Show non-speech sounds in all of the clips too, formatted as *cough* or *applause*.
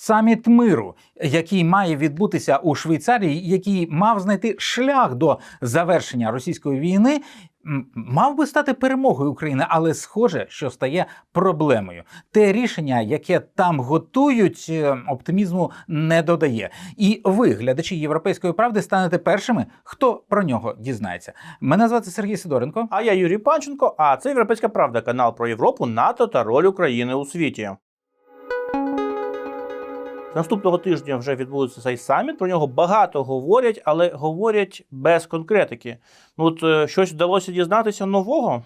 Саміт миру, який має відбутися у Швейцарії, який мав знайти шлях до завершення російської війни, мав би стати перемогою України, але схоже, що стає проблемою. Те рішення, яке там готують, е, оптимізму не додає. І ви, глядачі європейської правди, станете першими, хто про нього дізнається. Мене звати Сергій Сидоренко. А я Юрій Панченко, а це Європейська Правда, канал про Європу, НАТО та роль України у світі. Наступного тижня вже відбудеться цей саміт. Про нього багато говорять, але говорять без конкретики. Ну от е, щось вдалося дізнатися нового.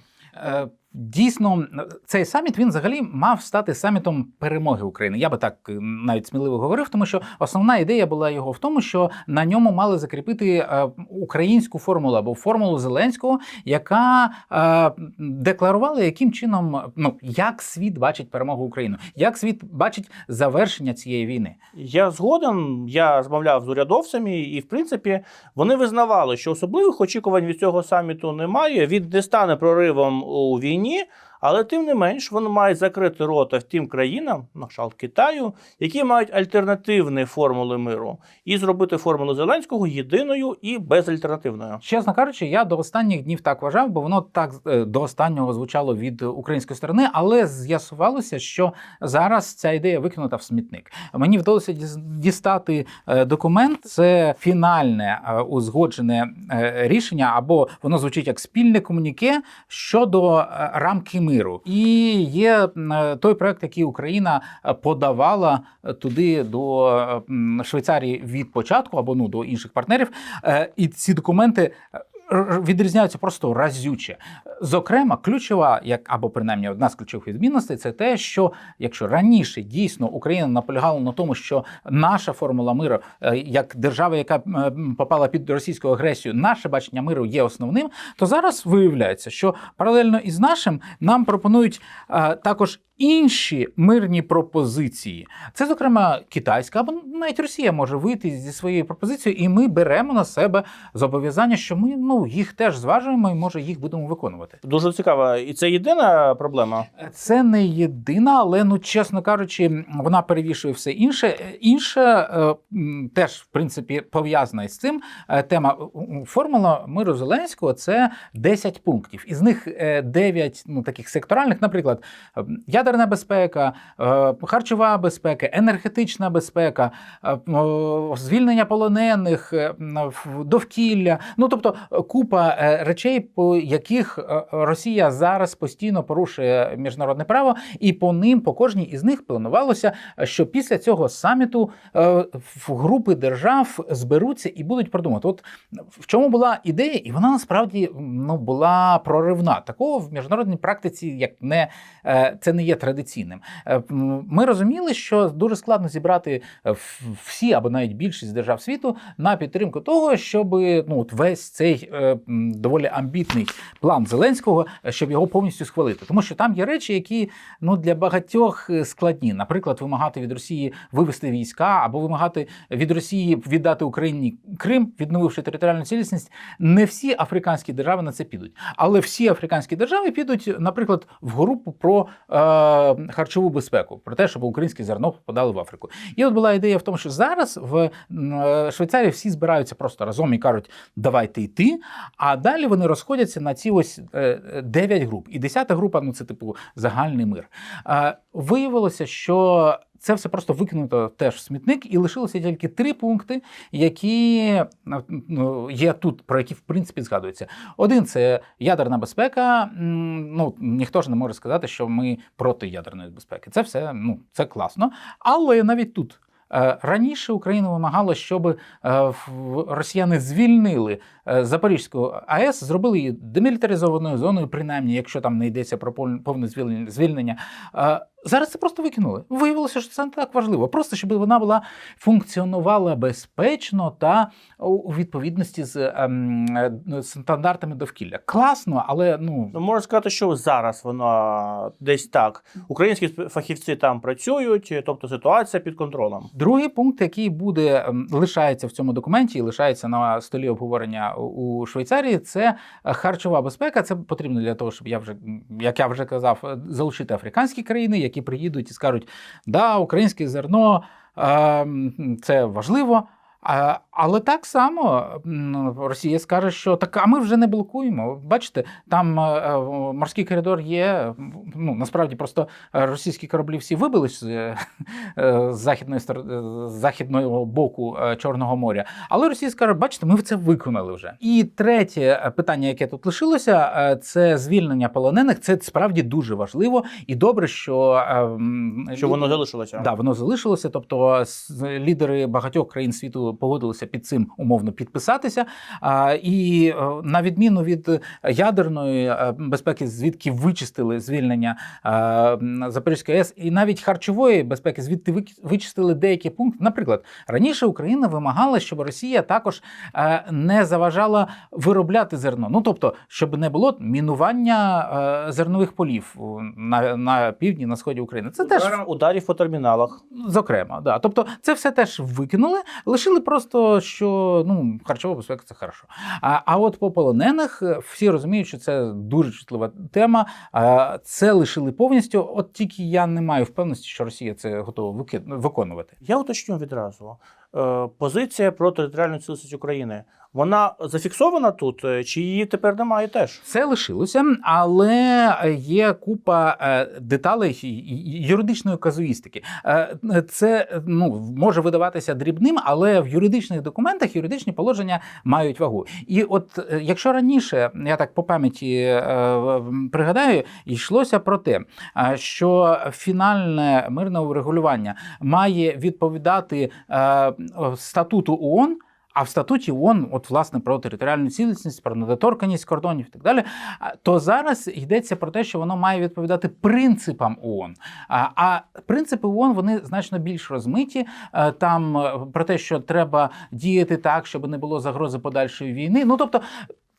Дійсно, цей саміт він взагалі мав стати самітом перемоги України. Я би так е, навіть сміливо говорив, тому що основна ідея була його в тому, що на ньому мали закріпити е, українську формулу або формулу Зеленського, яка е, декларувала, яким чином ну як світ бачить перемогу України, як світ бачить завершення цієї війни. Я згоден, я розмовляв з урядовцями, і в принципі вони визнавали, що особливих очікувань від цього саміту немає. Він не стане проривом у війні ні, але тим не менш вони мають закрити рота тим країнам, на кшталт Китаю, які мають альтернативні формули миру, і зробити формулу Зеленського єдиною і безальтернативною. Чесно кажучи, я до останніх днів так вважав, бо воно так е, до останнього звучало від української сторони, але з'ясувалося, що зараз ця ідея викинута в смітник. Мені вдалося дістати е, документ. Це фінальне е, узгоджене рішення, або воно звучить як спільне комуніке щодо рамки миру. І є е, той проект, який Україна е, подавала е, туди до Швейцарії від початку, або ну до інших партнерів. І ці документи відрізняються просто разюче. Зокрема, ключова, як або принаймні одна з ключових відмінностей, це те, що якщо раніше дійсно Україна наполягала на тому, що наша формула миру, е, як держава, яка попала під російську агресію, наше бачення миру є основним, то зараз виявляється, що паралельно із нашим нам пропонують е, також. Інші мирні пропозиції, це зокрема китайська або навіть Росія може вийти зі своєю пропозицією, і ми беремо на себе зобов'язання, що ми ну їх теж зважуємо і може їх будемо виконувати. Дуже цікаво. І це єдина проблема. Це не єдина, але ну чесно кажучи, вона перевішує все інше. Е, Інше е, теж в принципі пов'язана із цим. Е, Тема формула миру Зеленського це 10 пунктів. Із них е, 9 ну таких секторальних, наприклад, ядерна безпека, харчова безпека, енергетична безпека, звільнення полонених, довкілля. Ну тобто купа е, речей, по яких е, Росія зараз постійно порушує міжнародне право, і по ним, по кожній із них планувалося, е, що після цього саміту в групи держав зберуться і будуть продумати. От в чому була ідея, і вона насправді ну була проривна. Такого в міжнародній практиці, як не це не є традиційним. Ми розуміли, що дуже складно зібрати всі або навіть більшість держав світу на підтримку того, щоб ну весь цей доволі амбітний план Зеленського, е, щоб його повністю схвалити. Тому що там є речі, які ну для багатьох е, складні. Наприклад, вимагати від Росії вивести війська або вимагати від Росії віддати Україні Крим, відновивши територіальну цілісність. Не всі африканські держави на це підуть, але всі африканські держави підуть, наприклад, в групу про е, харчову безпеку, про те, щоб українське зерно попадало в Африку. І от була ідея в тому, що зараз в е, Швейцарії всі збираються просто разом і кажуть, давайте йти. А далі вони розходяться на ці ось е, е, 9 груп. І 10 група ну це типу загальний мир. Е, Виявилося, що. Це все просто викинуто теж в смітник, і лишилося тільки три пункти, які ну, є тут, про які в принципі згадуються. Один це ядерна безпека. Ну ніхто ж не може сказати, що ми проти ядерної безпеки. Це все ну це класно. Але навіть тут. Е, Раніше Україна вимагала, щоб е, росіяни звільнили е, Запорізьку АЕС, зробили її демілітаризованою зоною, принаймні, якщо там не йдеться про пов- повне звільнення- Зараз це просто викинули. Виявилося, що це не так важливо. Просто щоб вона була функціонувала безпечно та у відповідності з ем, е, стандартами довкілля. Класно, але ну Ну, можна сказати, що зараз воно десь так. Українські фахівці там працюють, тобто ситуація під контролем. Другий пункт, який буде ем, лишається в цьому документі і лишається на столі обговорення у- у Швейцарії, це е, харчова безпека. Це потрібно для того, щоб я вже як я вже казав, е, залучити африканські країни, які приїдуть і скажуть, да, українське зерно е, це важливо. А, але так само Росія скаже, що так, а ми вже не блокуємо. Бачите, там е, е, морський коридор є. Ну насправді просто російські кораблі всі вибили з, е, з західної з західного боку Чорного моря. Але Росія скаже, бачите, ми це виконали вже. І третє питання, яке тут лишилося, це звільнення полонених. Це справді дуже важливо і добре, що, Що воно залишилося. Да, воно залишилося. Тобто лідери багатьох країн світу погодилися під цим умовно підписатися. І е, на відміну від ядерної е, безпеки, звідки вичистили звільнення е, Запорізької АЕС, і навіть харчової безпеки, звідти вичистили деякі пункти. Наприклад, раніше Україна вимагала, щоб Росія також не заважала виробляти зерно. Ну тобто, щоб не було мінування зернових полів на, на півдні, на сході України. Це теж ударів по терміналах. Зокрема, да. Тобто, це все теж викинули, лишили просто, що ну харчова безпека це хорошо. А, а от по полонених е, всі розуміють, що це дуже чутлива тема. А, це лишили повністю. От тільки я не маю впевненості, що Росія це готова виконувати. Я уточню відразу. Е, позиція про територіальну цілісність України. Вона зафіксована тут, е, чи її тепер немає теж? Це лишилося, але є купа е, деталей юридичної казуїстики. Це ну може видаватися дрібним, але в юридичних документах юридичні положення мають вагу. І от якщо раніше я так по пам'яті пригадаю, йшлося про те, що фінальне мирне урегулювання має відповідати статуту ООН. А в статуті ООН, от власне про територіальну цілісність, про недоторканність кордонів і так далі, то зараз йдеться про те, що воно має відповідати принципам ООН. А, а принципи ООН вони значно більш розмиті. Е, Там е, про те, що треба діяти так, щоб не було загрози подальшої війни. Ну тобто.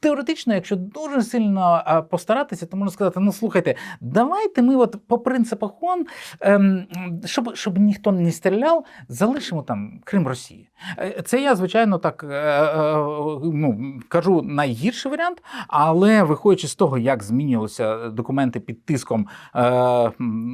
Теоретично, якщо дуже сильно постаратися, то можна сказати: ну слухайте, давайте ми, от по принципах ООН, ем, щоб, щоб ніхто не стріляв, залишимо там Крим Росії. Е, Це я, звичайно, так е, е, ну, кажу найгірший варіант, але виходячи з того, як змінювалися документи під тиском е,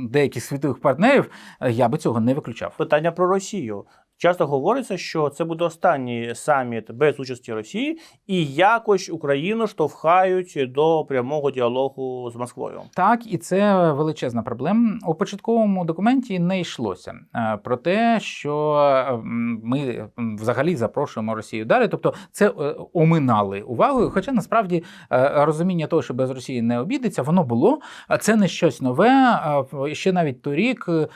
деяких світових партнерів, е, я би цього не виключав. Питання про Росію. Часто говориться, що це буде останній саміт без участі Росії, і якось Україну штовхають до прямого діалогу з Москвою. Так, і це величезна проблема. У початковому документі не йшлося е, про те, що е, ми взагалі запрошуємо Росію далі. Тобто, це е, оминали увагою. Хоча насправді е, розуміння того, що без Росії не обійдеться, воно було. Це не щось нове. Ще навіть торік е,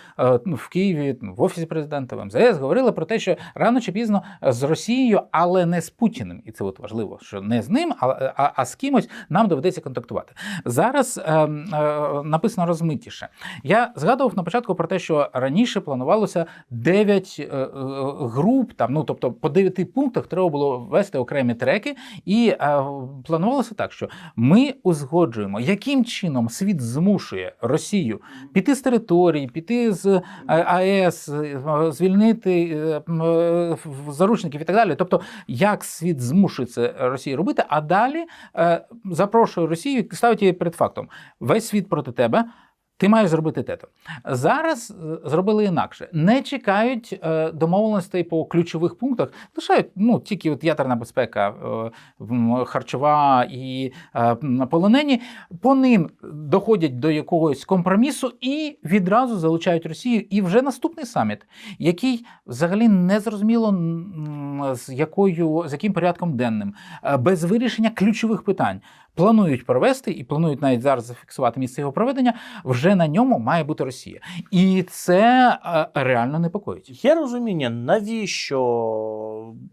ну, в Києві в офісі президента в МЗС говорили про те, що рано чи пізно з Росією, але не з Путіним, і це от важливо, що не з ним, а, а, а з кимось нам доведеться контактувати. Зараз е, е, написано розмитіше. Я згадував на початку про те, що раніше планувалося 9 е, е, груп, там, ну тобто по 9 пунктах треба було ввести окремі треки, і е, планувалося так, що ми узгоджуємо, яким чином світ змушує Росію піти з території, піти з е, АЕС, е, звільнити е, е, заручників і так далі. Тобто, як світ змушує це Росію робити, а далі е, запрошує Росію і ставить її перед фактом: весь світ проти тебе. Ти маєш зробити те-то. Зараз е, зробили інакше. Не чекають е, домовленостей по ключових пунктах. Лишають ну тільки от ядерна безпека, е, харчова і полонені. По ним доходять до якогось компромісу і відразу залучають Росію. І вже наступний саміт, який взагалі не зрозуміло з якою з яким порядком денним, без вирішення ключових питань. Планують провести і планують навіть зараз зафіксувати місце його проведення. Вже на ньому має бути Росія, і це е, реально непокоїть. Є розуміння, навіщо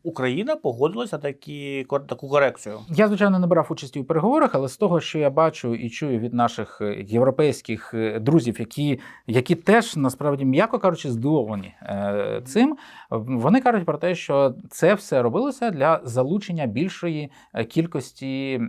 Україна погодилася такі, таку корекцію? Я звичайно не брав участі у переговорах, але з того, що я бачу і чую від наших е, європейських е, друзів, які, які теж насправді, м'яко кажучи, здивовані е, цим, вони кажуть про те, що це все робилося для залучення більшої кількості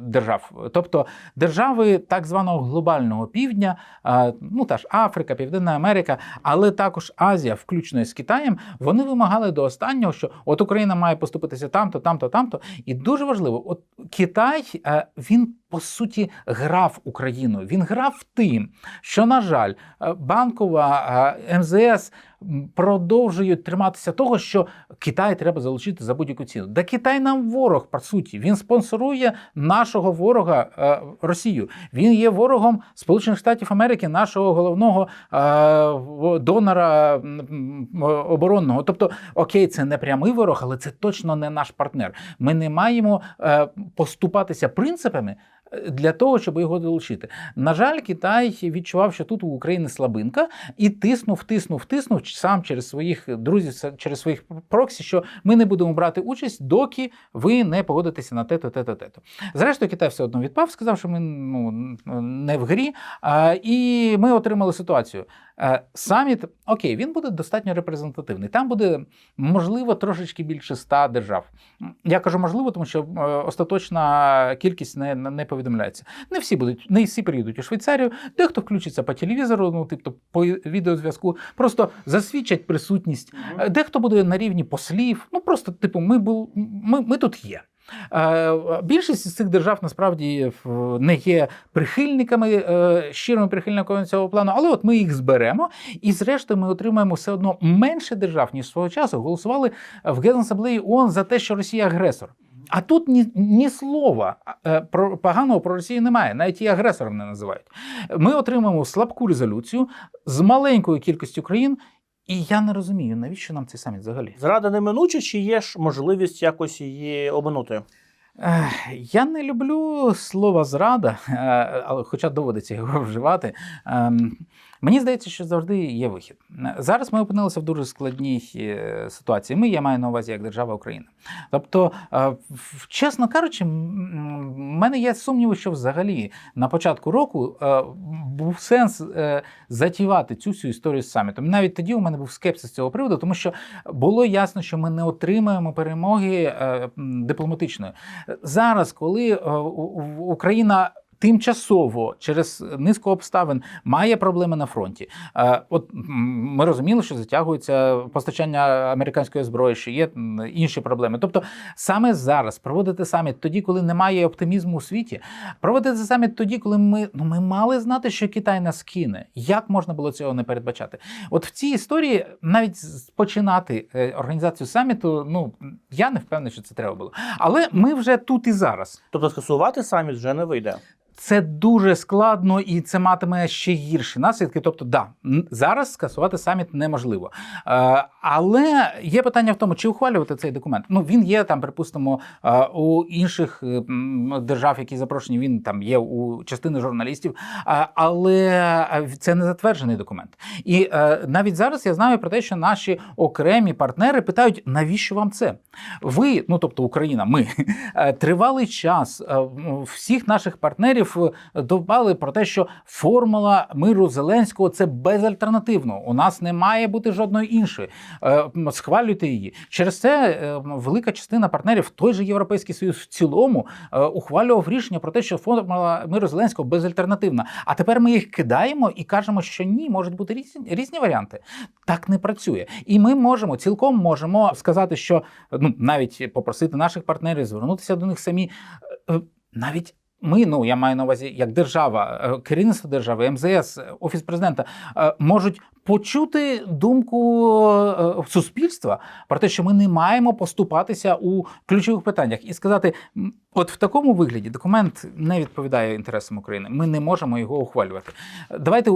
держав. Тобто держави так званого глобального півдня, е, ну та ж Африка, Південна Америка, але також Азія, включно з Китаєм, вони вимагали до останнього, що от Україна має поступитися там-то, там-то, там-то. І дуже важливо, от Китай е, він по суті грав Україну. Він грав тим, що, на жаль, е, банкова е, МЗС продовжують триматися того, що Китай треба залучити за будь-яку ціну. Да Китай нам ворог, по суті. Він спонсорує нашого ворога е, Росію. Він є ворогом Сполучених Штатів Америки, нашого головного донора оборонного. Тобто, окей, це не прямий ворог, але це точно не наш партнер. Ми не маємо поступатися принципами. Для того щоб його долучити, на жаль, Китай відчував, що тут у України слабинка, і тиснув, тиснув, тиснув сам через своїх друзів, через своїх проксі, що ми не будемо брати участь, доки ви не погодитеся на те-то, те-то, те-то. Зрештою, Китай все одно відпав, сказав, що ми ну, не в грі. А, і ми отримали ситуацію. Е, Саміт, окей, він буде достатньо репрезентативний. Там буде, можливо, трошечки більше ста держав. Я кажу можливо, тому що е, остаточна кількість не, не повідомляється. Не всі будуть, не всі приїдуть у Швейцарію, дехто включиться по телевізору, ну, тобто по відеозв'язку, просто засвідчать присутність. Е, Дехто буде на рівні послів. Ну просто, типу, ми, бу- ми, ми тут є. Е, Більшість з цих держав насправді в- не є прихильниками, е, щирими прихильниками цього плану, але от ми їх зберемо, і зрештою ми отримаємо все одно менше держав, ніж свого часу голосували в Генасамблеї ООН за те, що Росія агресор. А тут ні, ні слова е, про поганого про Росію немає, навіть її агресором не називають. Ми отримаємо слабку резолюцію з маленькою кількістю країн, і я не розумію, навіщо нам цей саміт взагалі. Зрада неминуча, чи є ж можливість якось її обминути? Я не люблю слово зрада, е, але хоча доводиться його вживати. Мені здається, що завжди є вихід. Зараз ми опинилися в дуже складній е, ситуації. Ми, я маю на увазі як держава Україна. Тобто, е, чесно кажучи, в мене є сумніви, що взагалі на початку року е, був сенс затівати цю всю історію з самітом. Навіть тоді у мене був скепсис з цього приводу, тому що було ясно, що ми не отримаємо перемоги дипломатичної. Зараз, коли Україна. Тимчасово через низку обставин має проблеми на фронті. Е, От ми розуміли, що затягується постачання американської зброї, що є інші проблеми. Тобто, саме зараз проводити саміт тоді, коли немає оптимізму у світі, проводити саміт тоді, коли ми ну ми мали знати, що Китай нас кине. Як можна було цього не передбачати? От в цій історії навіть починати е, організацію саміту, ну я не впевнений, що це треба було. Але ми вже тут і зараз. Тобто скасувати саміт вже не вийде. Це дуже складно і це матиме ще гірші наслідки. Тобто, да, зараз скасувати саміт неможливо. Е, але є питання в тому, чи ухвалювати цей документ. Ну він є там, припустимо, е, у інших е, держав, які запрошені. Він там є у частини журналістів, але це не затверджений документ. І навіть зараз я знаю про те, що наші окремі партнери питають, навіщо вам це? Ви, ну тобто Україна, ми *laughs* тривалий час всіх наших партнерів е, довбали про те, що формула миру Зеленського це безальтернативно. У нас не має бути жодної іншої. Е, Схвалюйте її. Через це е, велика частина партнерів, той же Європейський Союз в цілому, е, ухвалював рішення про те, що формула миру Зеленського безальтернативна. А тепер ми їх кидаємо і кажемо, що ні, можуть бути різні, різні варіанти. Так не працює. І ми можемо цілком можемо сказати, що ну навіть попросити наших партнерів звернутися до них самі. Навіть ми, ну я маю на увазі, як держава, е, керівництво держави, МЗС, е, офіс президента е, можуть почути думку суспільства про те, що ми не маємо поступатися у ключових питаннях, і сказати: «М, от в такому вигляді документ не відповідає інтересам України. Ми не можемо його ухвалювати. Давайте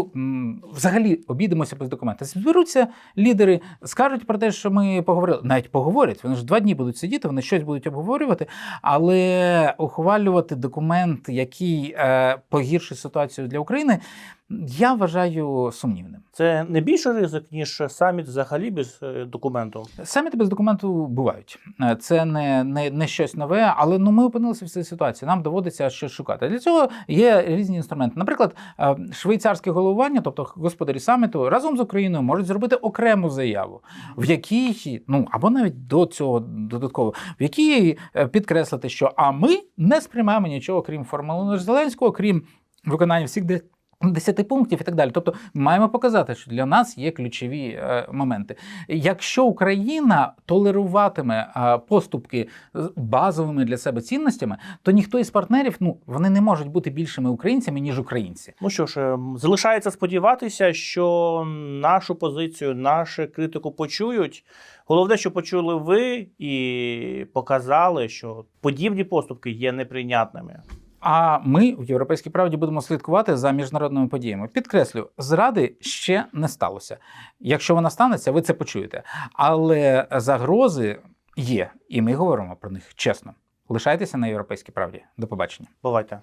взагалі обійдемося без документа. Зберуться лідери, скажуть про те, що ми поговорили. Навіть поговорять. Вони ж два дні будуть сидіти, вони щось будуть обговорювати, але ухвалювати документ, який е, погіршить ситуацію для України, я вважаю сумнівним. Це не більше ризик, ніж саміт взагалі без е, документу. Саміти без документу бувають. Е, Це не, не, не щось нове, але ну ми опинилися в цій ситуації. Нам доводиться щось шукати. Для цього є різні інструменти. Наприклад, е, швейцарське головування, тобто господарі саміту, разом з Україною можуть зробити окрему заяву, в якій ну або навіть до цього додатково, в якій підкреслити, що а ми не сприймаємо нічого крім формули Зеленського, крім виконання всіх. 10 пунктів і так далі. Тобто маємо показати, що для нас є ключові е, моменти. Якщо Україна толеруватиме е, поступки базовими для себе цінностями, то ніхто із партнерів ну вони не можуть бути більшими українцями ніж українці. Ну що ж, ем, залишається сподіватися, що нашу позицію, нашу критику почують. Головне, що почули ви і показали, що подібні поступки є неприйнятними. А ми в європейській правді будемо слідкувати за міжнародними подіями. Підкреслю, зради ще не сталося. Якщо вона станеться, ви це почуєте. Але загрози є, і ми говоримо про них чесно. Лишайтеся на європейській правді. До побачення. Бувайте.